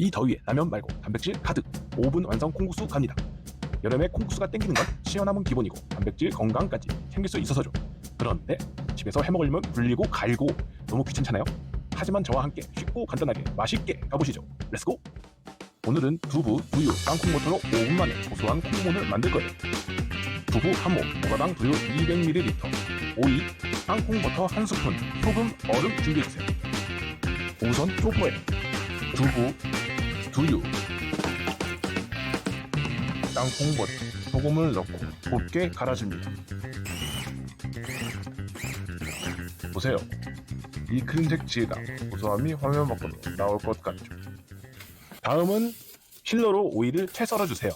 이 더위에 라면 말고 단백질 가득 5분 완성 콩국수 갑니다. 여름에 콩국수가 땡기는 건 시원함은 기본이고 단백질 건강까지 챙길 수 있어서죠. 그런데 집에서 해먹으려면 불리고 갈고 너무 귀찮잖아요. 하지만 저와 함께 쉽고 간단하게 맛있게 가보시죠. 렛츠고! 오늘은 두부, 두유, 땅콩 버터로 5분 만에 고소한 콩고문을 만들 거예요. 두부 한 모금, 무가당 두유 200ml, 오이, 땅콩 버터 한 스푼, 소금, 얼음 준비해주세요. 우선 소포에 두부, 두유, 땅콩버터, 소금을 넣고 곱게 갈아줍니다. 보세요. 이 크림색 질감, 고소함이 화면 밖으로 나올 것 같죠. 다음은 필러로 오이를 채 썰어주세요.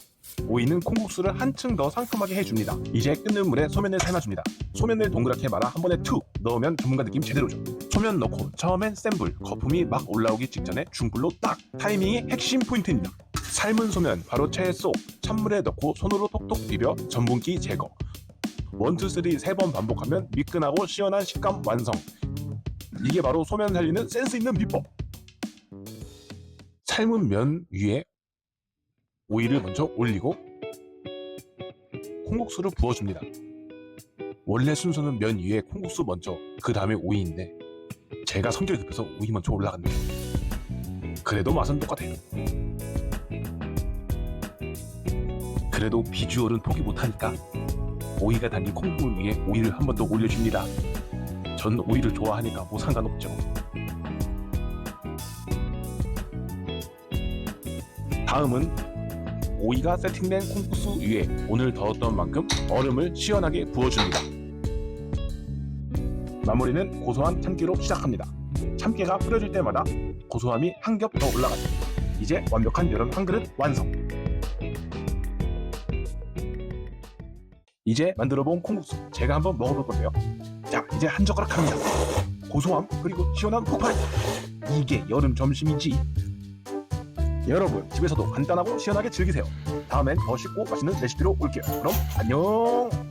오이는 콩국수를 한층 더 상큼하게 해줍니다. 이제 끓는 물에 소면을 삶아줍니다. 소면을 동그랗게 말아 한 번에 툭 넣으면 전문가 느낌 제대로죠. 소면 넣고 처음엔 센 불, 거품이 막 올라오기 직전에 중불로 딱 타이밍이 핵심 포인트입니다. 삶은 소면 바로 체에 쏙 찬물에 넣고 손으로 톡톡 비벼 전분기 제거. 원투 쓰리 세 번 반복하면 미끈하고 시원한 식감 완성. 이게 바로 소면 살리는 센스 있는 비법. 삶은 면 위에 오이를 먼저 올리고 콩국수를 부어줍니다. 원래 순서는 면 위에 콩국수 먼저 그 다음에 오이인데 제가 성격이 급해서 오이 먼저 올라갔네요. 그래도 맛은 똑같아요. 그래도 비주얼은 포기 못하니까 오이가 담긴 콩국물 위에 오이를 한 번 더 올려줍니다. 전 오이를 좋아하니까 뭐 상관없죠. 다음은 오이가 세팅된 콩국수 위에 오늘 더웠던 만큼 얼음을 시원하게 부어줍니다. 마무리는 고소한 참깨로 시작합니다. 참깨가 뿌려질 때마다 고소함이 한 겹 더 올라가죠. 이제 완벽한 여름 한 그릇 완성. 이제 만들어본 콩국수 제가 한번 먹어볼 건데요. 자, 이제 한 젓가락 합니다. 고소함 그리고 시원한 폭발. 이게 여름 점심인지 여러분 집에서도 간단하고 시원하게 즐기세요. 다음엔 더 쉽고 맛있는 레시피로 올게요. 그럼 안녕.